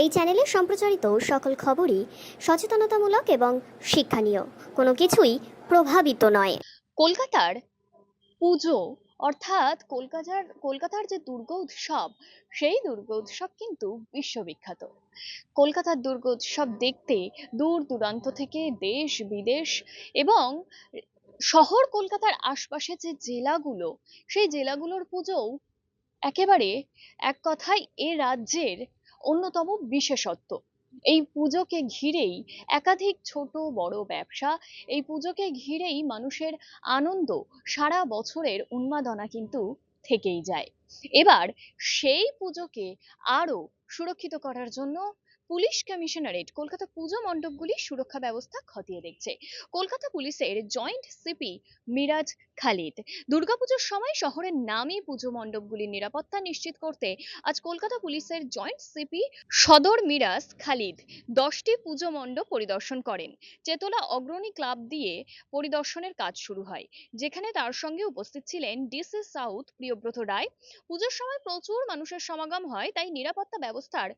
এই চ্যানেলে সম্প্রচারিত সকল খবরই সচেতনতামূলক এবং শিক্ষণীয়। কোনো কিছুই প্রভাবিত নয়। কলকাতার পুজো, অর্থাৎ কলকাতার কলকাতার যে দুর্গা উৎসব, সেই দুর্গা উৎসব কিন্তু বিশ্ববিখ্যাত। কলকাতার দুর্গা উৎসব দেখতে দূর দূরান্ত থেকে দেশ, বিদেশ এবং শহর কলকাতার আশপাশে যে জেলাগুলো, সেই জেলাগুলোর পুজোও একেবারে এক কথায় এ রাজ্যের অন্যতম বিশেষত্ব। এই পুজোকে ঘিরেই একাধিক ছোট বড় ব্যবসা, এই পুজোকে ঘিরেই মানুষের আনন্দ সারা বছরের উন্মাদনা কিন্তু থেকেই যায়। এবার সেই পুজোকে আরও সুরক্ষিত করার জন্য পুলিশ কমিশনারেট কলকাতা পুজো মণ্ডপগুলির সুরক্ষা ব্যবস্থা খতিয়ে দেখছে। কলকাতা পুলিশের জয়েন্ট সিপি মিরাজ খালিদ। দুর্গাপুজোর সময় শহরের নামী পুজো মণ্ডপগুলির নিরাপত্তা নিশ্চিত করতে আজ কলকাতা পুলিশের জয়েন্ট সিপি সদর মিরাজ খালিদ দশটি পুজো মণ্ডপ পরিদর্শন করেন। চেতলা অগ্রণী ক্লাব দিয়ে পরিদর্শনের কাজ শুরু হয়। যেখানে তার সঙ্গে উপস্থিত ছিলেন ডিসি সাউথ প্রিয়ব্রত রায়। পুজোর সময় প্রচুর মানুষের সমাগম হয়, তাই নিরাপত্তা ব্যবস্থার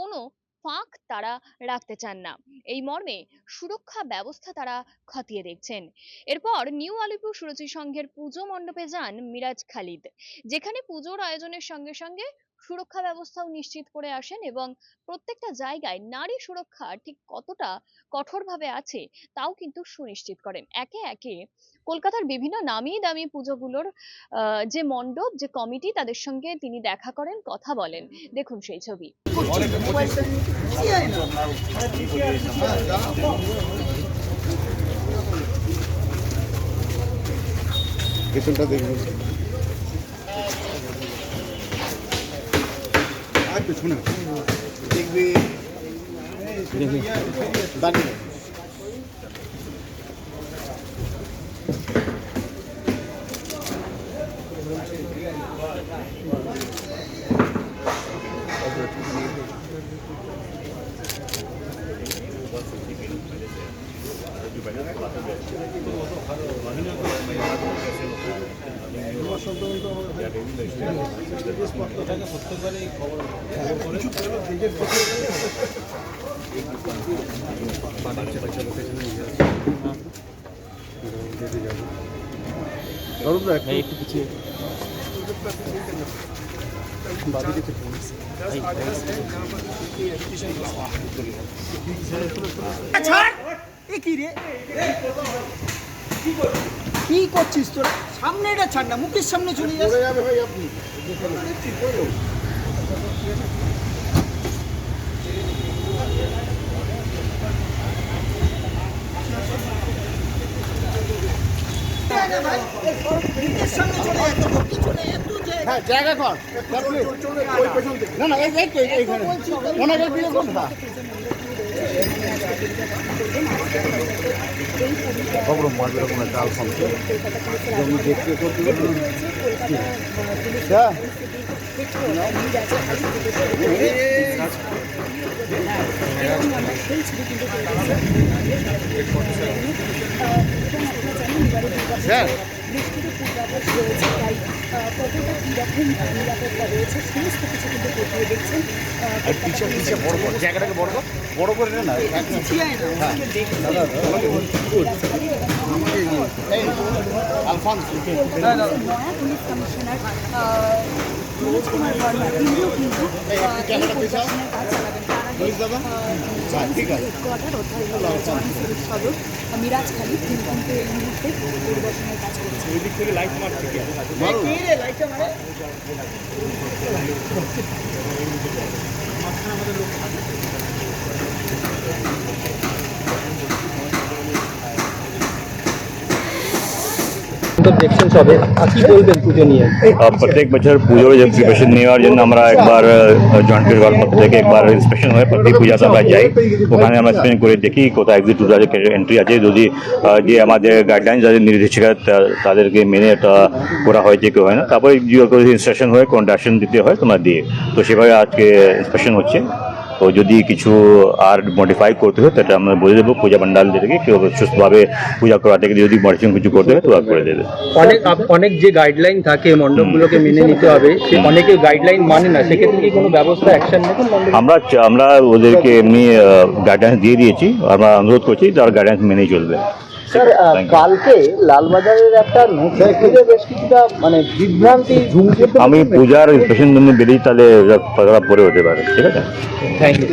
কোনো ফাঁক তারা রাখতে চান না। এই মর্মে সুরক্ষা ব্যবস্থা তারা খতিয়ে দেখছেন। এরপর নিউ আলিপুর সুরুচি সংঘের পুজো মণ্ডপে যান মিরাজ খালিদ। যেখানে পুজোর আয়োজনের সঙ্গে সঙ্গে সুরক্ষা ব্যবস্থাও নিশ্চিত করে আসেন এবং প্রত্যেকটা জায়গায় নারী সুরক্ষা ঠিক কতটা কঠোরভাবে আছে তাও কিন্তু সুনিশ্চিত করেন। একে একে কলকাতার বিভিন্ন নামি দামি পুজোগুলোর যে মণ্ডপ, যে কমিটি, তাদের সঙ্গে তিনি দেখা করেন, কথা বলেন। দেখুন সেই ছবি। পেছনটা দেখবেন পেছনে দেখবি দাঁড়িয়ে একটু বাদিকে ছাড় এ কি রে? কি করছিস তোর? সামনে এটা ছাড় না মুখের সামনে চলে যাবে ভাই আপনি। মুখের সামনে চলে যাচ্ছে তোর পিছনে একটু যে হ্যাঁ জায়গা কর ওই পেছন থেকে না না এই এই তো এইখানে ওনাকে দিয়ে কোন না খবর মারবে এরকম একটা আলফামকে জমি দেখতে করতে হ্যাঁ স্যার আর পিছে পিছে বড় জায়গাটাকে বড় বড় করে নে না। একদম দাদা এই আলফান্স। পুলিশ কমিশনার মনোজ কুমার বর্মা তিনিও কিন্তু কাজ চালাবেন। সিভিল সদর আহ, মিরাজ খালি তিনি কিন্তু এই মুহূর্তে পরিদর্শনের কাজ করছেন। মারুন কি দেখছেন সবে। কি বলবেন পুজো নিয়ে? প্রত্যেক বছর পুজোর যে প্রিপারেশন নেওয়ার জন্য আমরা একবার জয়েন্ট পরিবার থেকে একবার ইন্সপেকশন হয় প্রত্যেক পূজাতে আমরা যাই। ওখানে আমরা স্পেন করে দেখি কোথায় এক্সিট রুট আছে এন্ট্রি আছে। যদি যে আমাদের গাইডলাইন যাদের নির্দেশিকা তাদেরকে মেনে এটা করা হয়েছে কেউ হয় না। তারপরে যে ইনস্ট্রাকশন হয় কোন ডাকশন দিতে হয় তোমরা দিয়ে। তো সেভাবে আজকে ইন্সপেকশন হচ্ছে। তো যদি কিছু আর মডিফাই করতে হয় তাহলে আমরা বলে দেবো পূজা পান্ডালদেরকে কেউ সুস্থভাবে পূজা করা থেকে যদি মডিফিকেশন কিছু করতে হয় তো আর করে দেবে। অনেক অনেক যে গাইডলাইন থাকে মণ্ডপগুলোকে মেনে নিতে হবে সে অনেকে গাইডলাইন মানে না সেক্ষেত্রে কি কোনো ব্যবস্থা অ্যাকশন নেবেন আমরা আমরা ওদেরকে এমনি গাইডেন্স দিয়ে দিয়েছি আমরা অনুরোধ করছি তার গাইডেন্স মেনেই চলবে। স্যার কালকে লালবাজারের একটা খুঁজে বেশ কিছুটা মানে বিভ্রান্তি আমি পূজার পেশেন্ট জন্য বেরিয়ে তাহলে পরে হতে পারে ঠিক আছে? Thank you